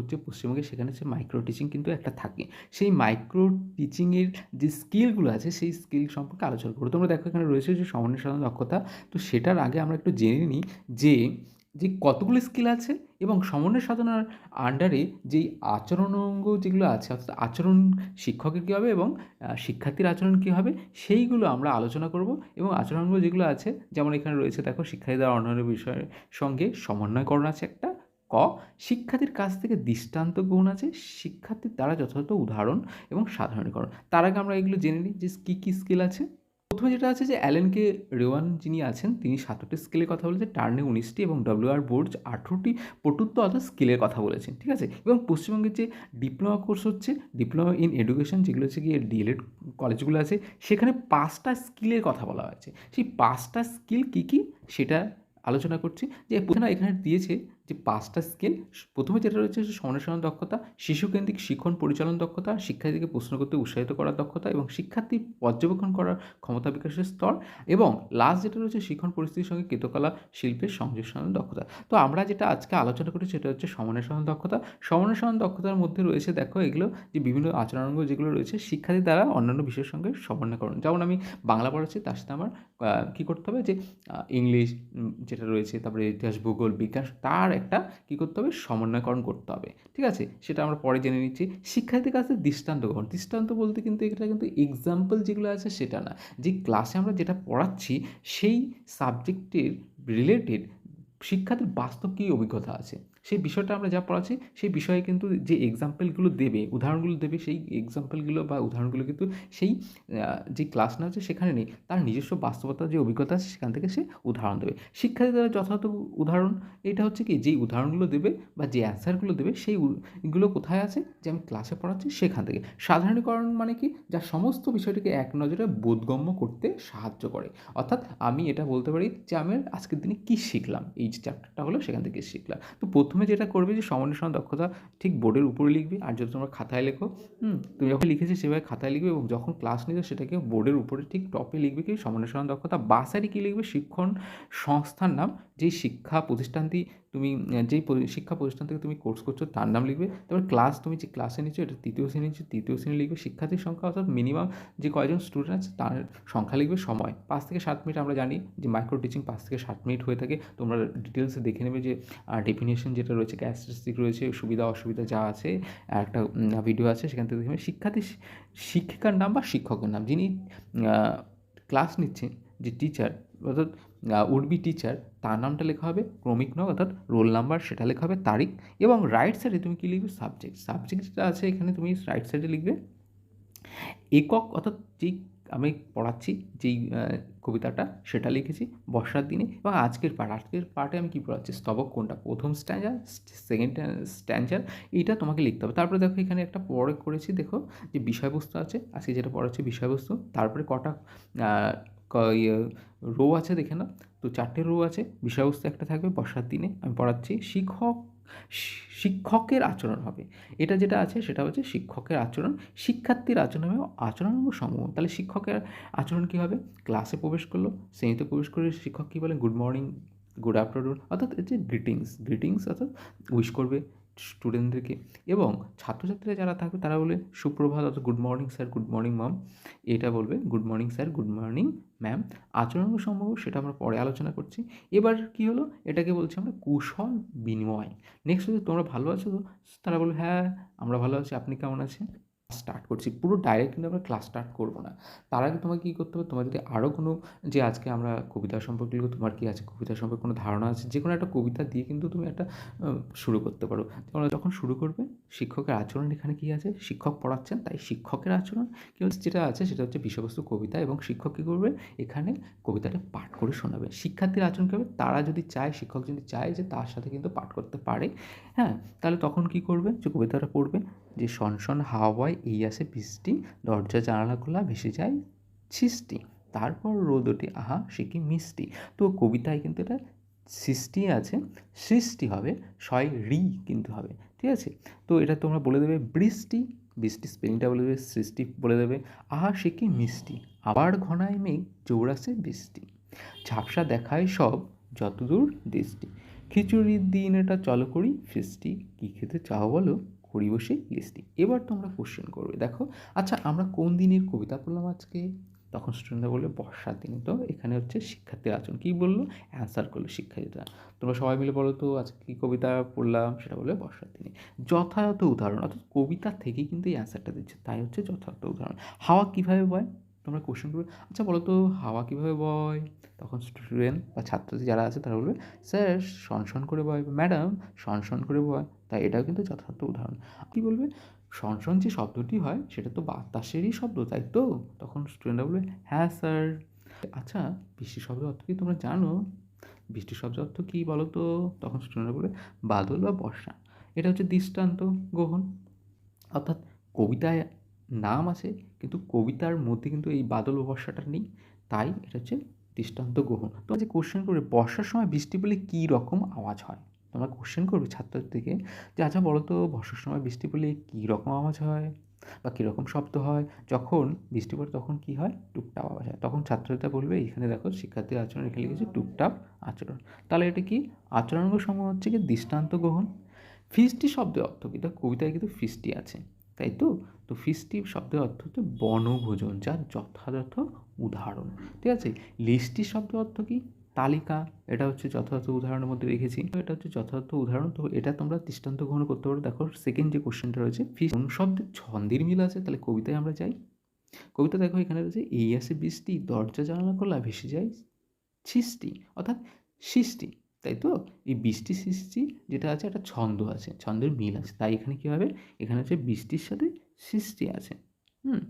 হচ্ছে পশ্চিমবঙ্গে সেখানে হচ্ছে মাইক্রো টিচিং কিন্তু একটা থাকে। সেই মাইক্রো টিচিংয়ের যে স্কিলগুলো আছে, সেই স্কিল সম্পর্কে আলোচনা করব তোমরা দেখো এখানে রয়েছে যে সমন্বয় সাধারণ দক্ষতা। তো সেটার আগে আমরা একটু জেনে নিই যে যে কতগুলো স্কিল আছে এবং সমন্বয় সাধনার আন্ডারে যেই আচরণ অঙ্গ যেগুলো আছে, অর্থাৎ আচরণ শিক্ষকের কী হবে এবং শিক্ষার্থীর আচরণ কী হবে, সেইগুলো আমরা আলোচনা করব এবং আচরণগুলো যেগুলো আছে, যেমন এখানে রয়েছে দেখো শিক্ষার্থীদের অন্যান্য বিষয়ের সঙ্গে সমন্বয়করণ আছে একটা ক, শিক্ষার্থীর কাছ থেকে দৃষ্টান্ত গ্রহণ আছে, শিক্ষার্থীর দ্বারা যথাযথ উদাহরণ এবং সাধারণীকরণ। তার আগে আমরা এগুলো জেনে নিই যে কী কী স্কিল আছে। প্রথমে যেটা আছে যে অ্যালেনকে রেওয়ান যিনি আছেন, তিনি সাতটি স্কিলের কথা বলেছেন, টার্নে উনিশটি এবং ডব্লিউ আর বোর্ডস আঠেরোটি পটুত্ব অর্থাৎ স্কিলের কথা বলেছেন, ঠিক আছে? এবং পশ্চিমবঙ্গের যে ডিপ্লোমা কোর্স হচ্ছে ডিপ্লোমা ইন এডুকেশন যেগুলো হচ্ছে গিয়ে ডিএলএড কলেজগুলো আছে, সেখানে পাঁচটা স্কিলের কথা বলা হয়েছে। সেই পাঁচটা স্কিল কী কী? সেটা আলোচনা করছি। যে প্রথমে এখানে দিয়েছে যে পাঁচটা স্কিল, প্রথমে যেটা রয়েছে সমন্বয় দক্ষতা, শিশুকেন্দ্রিক শিক্ষণ পরিচালন দক্ষতা, শিক্ষার্থীকে প্রশ্ন করতে উৎসাহিত করার দক্ষতা এবং শিক্ষার্থী পর্যবেক্ষণ করার ক্ষমতা বিকাশের স্তর এবং লাস্ট যেটা রয়েছে শিক্ষণ পরিস্থিতির সঙ্গে কৃতকলা শিল্পের সংযোজন দক্ষতা। তো আমরা যেটা আজকে আলোচনা করি সেটা হচ্ছে সমন্বয় দক্ষতা। সমন্বয় দক্ষতার মধ্যে রয়েছে দেখো এগুলো যে বিভিন্ন আচরণাঙ্গ যেগুলো রয়েছে, শিক্ষার্থী দ্বারা অন্যান্য বিষয়ের সঙ্গে সমন্বয়করণ। যেমন আমি বাংলা পড়াচ্ছি, তার সাথে আমার কী করতে হবে যে ইংলিশ যেটা রয়েছে, তারপরে ইতিহাস, ভূগোল, বিজ্ঞান, তার একটা কী করতে হবে? সমন্বয়করণ করতে হবে। ঠিক আছে? সেটা আমরা পরে জেনে নিচ্ছি। শিক্ষার্থীর কাছে দৃষ্টান্ত গ্রহণ। দৃষ্টান্ত বলতে কিন্তু এটা কিন্তু এক্সাম্পল যেগুলো আছে সেটা না। যে ক্লাসে আমরা যেটা পড়াচ্ছি, সেই সাবজেক্টের রিলেটেড শিক্ষার্থীর বাস্তব কী অভিজ্ঞতা আছে? সেই বিষয়টা আমরা যা পড়াচ্ছি, সেই বিষয়ে কিন্তু যে এক্সাম্পলগুলো দেবে, উদাহরণগুলো দেবে, সেই এক্সাম্পলগুলো বা উদাহরণগুলো কিন্তু সেই যে ক্লাস না হচ্ছে সেখানে নেই। তার নিজস্ব বাস্তবতার যে অভিজ্ঞতা আছে সেখান থেকে সে উদাহরণ দেবে। শিক্ষার্থী দ্বারা যথাযথ উদাহরণ, এটা হচ্ছে কি, যেই উদাহরণগুলো দেবে বা যে অ্যান্সারগুলো দেবে সেইগুলো কোথায় আছে, যে আমি ক্লাসে পড়াচ্ছি সেখান থেকে। সাধারণীকরণ মানে কি, যা সমস্ত বিষয়টিকে এক নজরে বোধগম্য করতে সাহায্য করে। অর্থাৎ আমি এটা বলতে পারি যে, আমি আজকের দিনে কী শিখলাম? এই যে চ্যাপ্টারটা হলো সেখান থেকে শিখলাম। তো প্রথমে যেটা করবে যে সমন্বয় দক্ষতা ঠিক বোর্ডের উপরে লিখবে আর যদি তোমরা খাতায় লেখো, হুম, তুমি যখন লিখেছি সেভাবে খাতায় লিখবে এবং যখন ক্লাস নিবে সেটাকে বোর্ডের উপরে ঠিক টপে লিখবে কি সমন্বয় দক্ষতা। বাসারি কী লিখবে? শিক্ষণ সংস্থার নাম, যেই শিক্ষা প্রতিষ্ঠানটি তুমি, যেই শিক্ষা প্রতিষ্ঠান থেকে তুমি কোর্স করছ তার নাম লিখবে। তারপর ক্লাস তুমি যে ক্লাসে নিচ্ছ এটা তৃতীয় শ্রেণি নিচ্ছ তৃতীয় শ্রেণি লিখবে শিক্ষার্থীর সংখ্যা অর্থাৎ মিনিমাম যে কয়জন স্টুডেন্ট আছে তার সংখ্যা লিখবে সময়। পাঁচ থেকে সাত মিনিট আমরা জানি যে মাইক্রো টিচিং পাঁচ থেকে সাত মিনিট হয়ে থাকে। তোমরা ডিটেলসে দেখে নেবে যে ডেফিনেশন যেটা রয়েছে ক্যারেক্টারিস্টিক রয়েছে, সুবিধা, অসুবিধা যা আছে, একটা ভিডিও আছে, সেখান থেকে দেখবে শিক্ষার্থী, শিক্ষিকার নাম বা শিক্ষকের নাম, যিনি ক্লাস নিচ্ছেন, যে টিচার অর্থাৎ উড বি টিচার তার নামটা লেখা হবে ক্রমিক নয়, অর্থাৎ রোল নাম্বার সেটা লেখা হবে তারিখ এবং রাইট সাইডে তুমি কী লিখবে সাবজেক্ট সাবজেক্ট যেটা আছে এখানে তুমি রাইট সাইডে লিখবে, একক, অর্থাৎ যেই আমি পড়াচ্ছি, যেই কবিতাটা সেটা লিখেছি বর্ষার দিনে এবং আজকের পার্ট আজকের পার্টে আমি কী পড়াচ্ছি? স্তবক কোনটা? প্রথম স্ট্যান্ডার সেকেন্ড স্ট্যান্ডার এইটা তোমাকে লিখতে হবে। তারপরে দেখো এখানে একটা পরে করেছি, দেখো যে বিষয়বস্তু আছে, আজকে যেটা পড়াচ্ছি বিষয়বস্তু। তারপরে কটা রো আছে দেখে না তো চারটে রো আছে, বিষয়বস্তু একটা থাকবে বর্ষার দিনে, আমি পড়াচ্ছি শিক্ষক শিক্ষকের আচরণ হবে। এটা যেটা আছে সেটা হচ্ছে শিক্ষকের আচরণ। শিক্ষার্থীর আচরণ হবে আচরণ সমূহ। তাহলে শিক্ষকের আচরণ কী হবে? ক্লাসে প্রবেশ করল, শ্রেণীতে প্রবেশ করে শিক্ষক কী বলেন? গুড মর্নিং গুড আফটারনুন অর্থাৎ হচ্ছে গ্রিটিংস গ্রিটিংস অর্থাৎ উইশ করবে স্টুডেন্টদেরকে এবং ছাত্রছাত্রীরা যারা থাকবে, তারা বলে, সুপ্রভাত, অর্থাৎ good morning sir good morning ma'am এটা বলবে good morning sir good morning ma'am আচরণ সম্ভব সেটা আমরা পরে আলোচনা করছি। এবার কি হলো? এটাকে বলছি আমরা কুশল বিনিময়। নেক্সট হচ্ছে তোমরা ভালো আছো তো? তারা বলবে হ্যাঁ আমরা ভালো আছি। আপনি কেমন আছেন? স্টার্ট করছি, পুরো ডাইরেক্ট কিন্তু আমরা ক্লাস স্টার্ট করব না। তার আগে তোমাকে কী করতে হবে? তোমার যদি আরও কোনো যে আজকে আমরা কবিতা সম্পর্কে তোমার কী আছে কবিতা সম্পর্কে কোনো ধারণা আছে? যে কোনো একটা কবিতা দিয়ে কিন্তু তুমি একটা শুরু করতে পারো। তোমরা যখন শুরু করবে, শিক্ষকের আচরণ এখানে কী আছে? শিক্ষক পড়াচ্ছেন, তাই শিক্ষকের আচরণ কী হচ্ছে? যেটা আছে, সেটা হচ্ছে বিষয়বস্তু কবিতা এবং শিক্ষক কী করবে? এখানে কবিতাটা পাঠ করে শোনাবে। শিক্ষার্থীর আচরণ কী হবে? তারা যদি চায়, শিক্ষক যদি চায় যে তার সাথে কিন্তু পাঠ করতে পারে হ্যাঁ তাহলে তখন কী করবে? যে কবিতাটা পড়বে যে শনশন হাওয়ায় এই আসে বৃষ্টি, দরজা জানালা খোলা, ভেসে যায় সৃষ্টি। তারপর রোদ ওঠে, আহা, সে কি মিষ্টি। তো কবিতায় কিন্তু এটা সৃষ্টি আছে, সৃষ্টি হবে ছয় রি কিন্তু হবে, ঠিক আছে? তো এটা তোমরা বলে দেবে বৃষ্টি বৃষ্টি স্পেলিংটা বলে দেবে, সৃষ্টি বলে দেবে, আহা, সে কি মিষ্টি। আবার ঘনায় মেঘ চৌরাসে বৃষ্টি। ঝাপসা দেখায় সব, যতদূর দৃষ্টি। খিচুড়ির দিন এটা চলো করি ফিস্টি কী খেতে চাও বলো? করি বসে লিস্টি এবার তোমরা কোশ্চেন করবে, দেখো আচ্ছা আমরা কোন দিনের কবিতা পড়লাম আজকে? তখন স্টুডেন্টরা বলবে বর্ষার দিনে। তো এখানে হচ্ছে শিক্ষার্থীর আচরণ। কী বলল? অ্যান্সার করল শিক্ষার্থীরা। তোমরা সবাই মিলে বলো তো, আজকে কী কবিতা পড়লাম? সেটা বলবে বর্ষার দিনে। যথাযথ উদাহরণ, অর্থাৎ কবিতা থেকেই কিন্তু এই অ্যান্সারটা দিচ্ছে। তাই হচ্ছে যথাযথ উদাহরণ। হাওয়া কীভাবে বয়? তোমরা কোশ্চেন করবে আচ্ছা বলো তো, হাওয়া কীভাবে বয়? তখন স্টুডেন্ট বা ছাত্রছাত্রী যারা আছে, তারা বলবে স্যার শনশন করে বয়। ম্যাডাম শনশন করে বয়। তাই এটাও কিন্তু যথার্থ উদাহরণ। কী বলবে শনশন যে শব্দটি হয়, সেটা তো বাতাসেরই শব্দ, তাই তো? তখন স্টুডেন্টরা বলবে হ্যাঁ স্যার আচ্ছা বৃষ্টি শব্দের অর্থ কি তোমরা জানো? বৃষ্টি শব্দের অর্থ কী বলো তো তখন স্টুডেন্টরা বলবে, বাদল বা বর্ষা, এটা হচ্ছে দৃষ্টান্ত গ্রহণ। অর্থাৎ কবিতায় নাম আছে, কিন্তু কবিতার মধ্যে কিন্তু এই বাদল বর্ষাটা নেই। তাই এটা হচ্ছে দৃষ্টান্ত গ্রহণ। তো যে কোশ্চেন করবে, বর্ষার সময় বৃষ্টি পড়লে কী রকম আওয়াজ হয়? তোমরা কোশ্চেন করবে ছাত্রছাত্রীকে যে আচ্ছা বলো তো বর্ষার সময় বৃষ্টি পড়লে কী রকম আওয়াজ হয়? বা কীরকম শব্দ হয়? যখন বৃষ্টি পড়ে তখন কী হয়? টুকটাপ আওয়াজ হয়। তখন ছাত্রছাত্রীরা বলবে, এখানে দেখো শিক্ষার্থীর আচরণ এখানে লিখেছে টুকটাপ আচরণ। তাহলে এটা কি? আচরণগ সময় হচ্ছে কি? দৃষ্টান্ত গ্রহণ। ফিস্টি শব্দের অর্থ কি? কবিতায় কিন্তু ফিস্টি আছে, তাই তো? তো ফিস্টি শব্দের অর্থ হচ্ছে বনভোজন, যার যথাযথ উদাহরণ। ঠিক আছে? লিস্টি শব্দের অর্থ কি? তালিকা, এটা হচ্ছে যথাযথ উদাহরণের মধ্যে রেখেছি। এটা হচ্ছে যথার্থ উদাহরণ, তো এটা তোমরা দৃষ্টান্ত গ্রহণ করতে পারো। দেখো সেকেন্ড যে কোশ্চেনটা রয়েছে ফিস শব্দের ছন্দের মিল আছে? তাহলে কবিতায় আমরা যাই। কবিতা দেখো, এখানে রয়েছে, এই আসে বৃষ্টি, দরজা জানালা খোলা, ভেসে যায় সৃষ্টি, অর্থাৎ সৃষ্টি, তাই তো? এই বৃষ্টি সৃষ্টি যেটা আছে, একটা ছন্দ আছে, ছন্দের মিল আছে। তাই এখানে কী হবে? এখানে হচ্ছে বৃষ্টির সাথে সৃষ্টি আছে। হুম,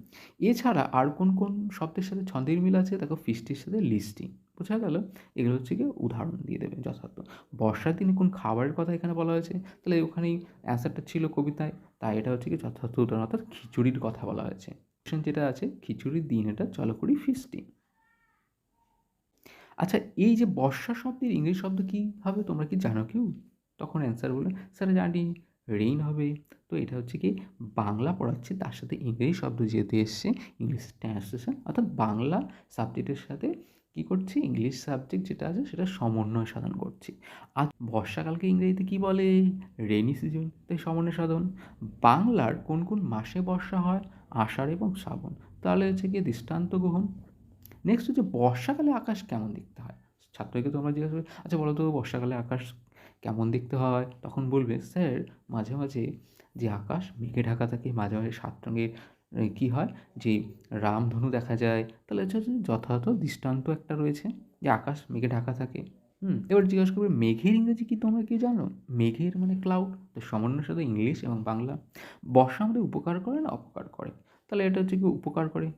এছাড়া আর কোন কোন শব্দের সাথে ছন্দের মিল আছে? দেখো ফিস্টির সাথে লিস্টি, বোঝা গেল? এগুলো হচ্ছে কি উদাহরণ দিয়ে দেবে যথার্থ। বর্ষার দিনে কোন খাবারের কথা এখানে বলা হয়েছে? তাহলে ওখানেই অ্যান্সারটা ছিল কবিতায়, তাই এটা হচ্ছে কি যথার্থ উদাহরণ, অর্থাৎ খিচুড়ির কথা বলা হয়েছে। যেটা আছে, খিচুড়ির দিন এটা চলো করি ফিস্টি। আচ্ছা এই যে বর্ষা শব্দের ইংরেজি শব্দ কী হবে তোমরা কি জানো কেউ? তখন অ্যান্সার বলে স্যার, জানি রেইন হবে তো এটা হচ্ছে কি বাংলা পড়াচ্ছে, তার সাথে ইংরেজি শব্দ যেহেতু এসছে, ইংলিশ ট্রান্সলেশন অর্থাৎ বাংলা সাবজেক্টের সাথে কী করছি, ইংলিশ সাবজেক্ট যেটা আছে সেটা সমন্বয় সাধন করছি। আর বর্ষাকালকে ইংরেজিতে কী বলে? রেনি সিজন তাই সমন্বয় সাধন। বাংলার কোন কোন মাসে বর্ষা হয়? আষাঢ় এবং শ্রাবণ। তাহলে হচ্ছে কি দৃষ্টান্ত গ্রহণ। নেক্সট হচ্ছে বর্ষাকালে আকাশ কেমন দেখতে হয়? ছাত্রকে তোমরা জিজ্ঞাসা করবে আচ্ছা বলো তো, বর্ষাকালে আকাশ কেমন দেখতে হয়? তখন বলবে, স্যার, মাঝে মাঝে যে আকাশ, মেঘে ঢাকা থাকে, মাঝে মাঝে সাত রঙের কী হয়? যে রামধনু দেখা যায়। তাহলে যথাযথ দৃষ্টান্ত একটা রয়েছে যে আকাশ, মেঘে ঢাকা থাকে। হুম, এবার জিজ্ঞাসা করবে, মেঘের ইংরেজি কি তোমরা কি জানো? মেঘের মানে ক্লাউড তো সমন্বয়ের সাথে ইংলিশ এবং বাংলা। বর্ষা আমাদের উপকার করে না অপকার করে? তাহলে এটা হচ্ছে কি উপকার করে?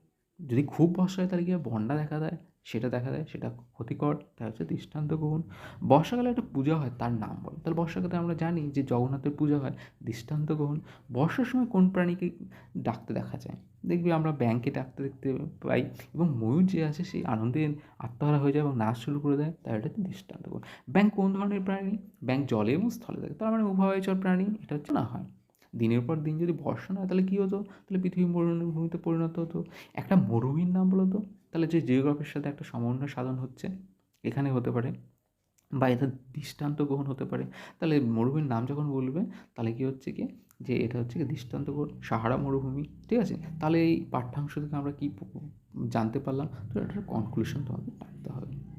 যদি খুব বর্ষা হয়, তাহলে কী বন্যা দেখা দেয়? সেটা দেখা দেয় সেটা ক্ষতিকর তাই হচ্ছে দৃষ্টান্ত গ্রহণ। বর্ষাকালে একটা পূজা হয়, তার নাম বল। তাহলে বর্ষাকালে আমরা জানি যে জগন্নাথের পূজা হয়, দৃষ্টান্ত গ্রহণ। বর্ষার সময় কোন প্রাণীকে ডাকতে দেখা যায়? দেখবি আমরা ব্যাংকে ডাকতে দেখতে পাই এবং ময়ূর যে আছে, সেই আনন্দে আত্মহারা হয়ে যায় এবং নাচ শুরু করে দেয় তাই এটা দৃষ্টান্ত গ্রহণ। ব্যাংক কোন ধরনের প্রাণী? ব্যাংক জলে এবং স্থলে থাকে। তার মানে উভয়চর প্রাণী, এটা হচ্ছে না হয়। দিনের পর দিন যদি বর্ষা না হয়, তাহলে কী হতো? তাহলে পৃথিবী মরুভূমিতে পরিণত হতো। একটা মরুভূমির নাম বলো তো। তাহলে যে জিওগ্রাফির সাথে একটা সমন্বয় সাধন হচ্ছে, এখানে হতে পারে বা এটা দৃষ্টান্ত গ্রহণ হতে পারে, তাহলে মরুভূমির নাম যখন বলবে, তাহলে কী হচ্ছে কি? যে এটা হচ্ছে কি দৃষ্টান্ত সাহারা মরুভূমি, ঠিক আছে? তাহলে এই পাঠ্যাংশ থেকে আমরা কী জানতে পারলাম? তো এটার কনক্লুশন তোমাকে টানতে হবে।